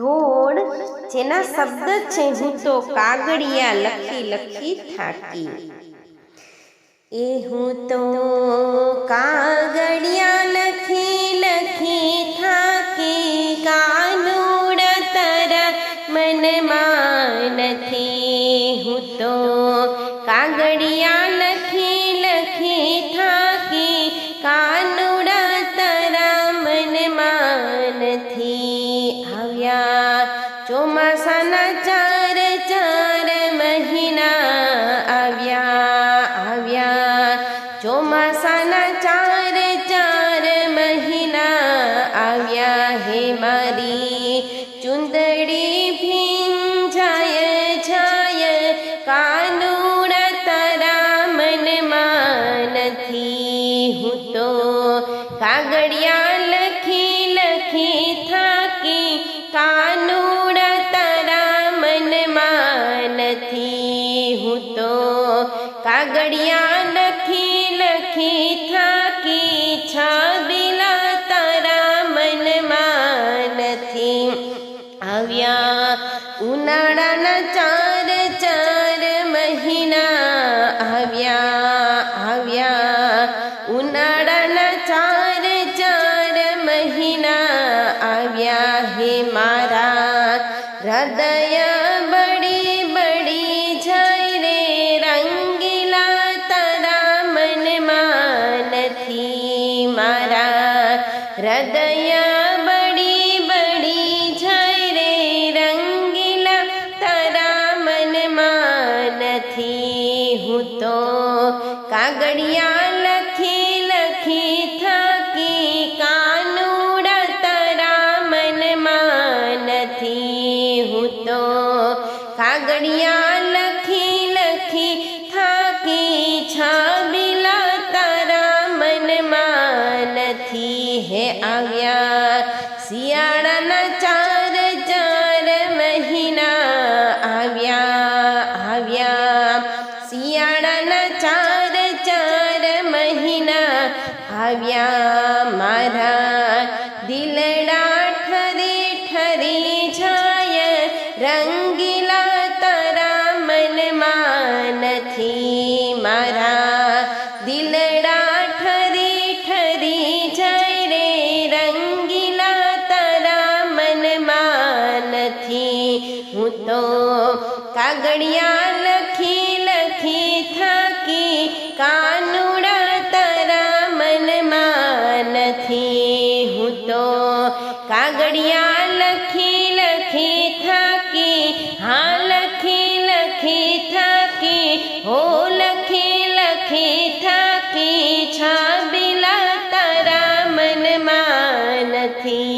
ધોળ, જેના શબ્દ છે, હું તો કાગળિયા લખી લખી થાકી. એ હું તો કાગળિયા લખી લખી થાકી, કાનુડ તરા મનમાં નથી હું તો કાગડિયા લખી લખી થાકી, કાનુડા તરા મનમાં નથી આવ્યા ચોમાસાના ચાર ચાર મહિના આવ્યા આવ્યા. ચોમાસાના ચાર ચાર મહિના આવ્યા હે મારી. ચુંદડી ભીંજાય છાય. કાનુડા તારા મનમાં નથી. હું તો કાગળિયા લખી લખી કાગળિયા લખી લખી થાકી છબીલા તારા મનમાં નથી આવ્યા ઉનાળાના ચાર ચાર મહિના આવ્યા આવ્યા ઉનાળાના ચાર ચાર મહિના આવ્યા હે મારા હૃદય હૃદય બળી બળી જાય રે રંગીલા તારા મનમાં નથી હું તો કાગળિયા લખી લખી થાકી કાનુડા તારા મનમાં નથી હું આવ્યા શિયાળાના ચાર ચાર મહિના આવ્યા આવ્યા શિયાળાના ચાર ચાર મહિના આવ્યા મારા દિલડા હું તો કાગળિયા લખી લખી થાકી કાનુડા તારા મનમાં નથી હું તો કાગળિયા લખી લખી થાકી હા લખી લખી થાકી હો લખી લખી થાકી છબીલા તારા મનમાં નથી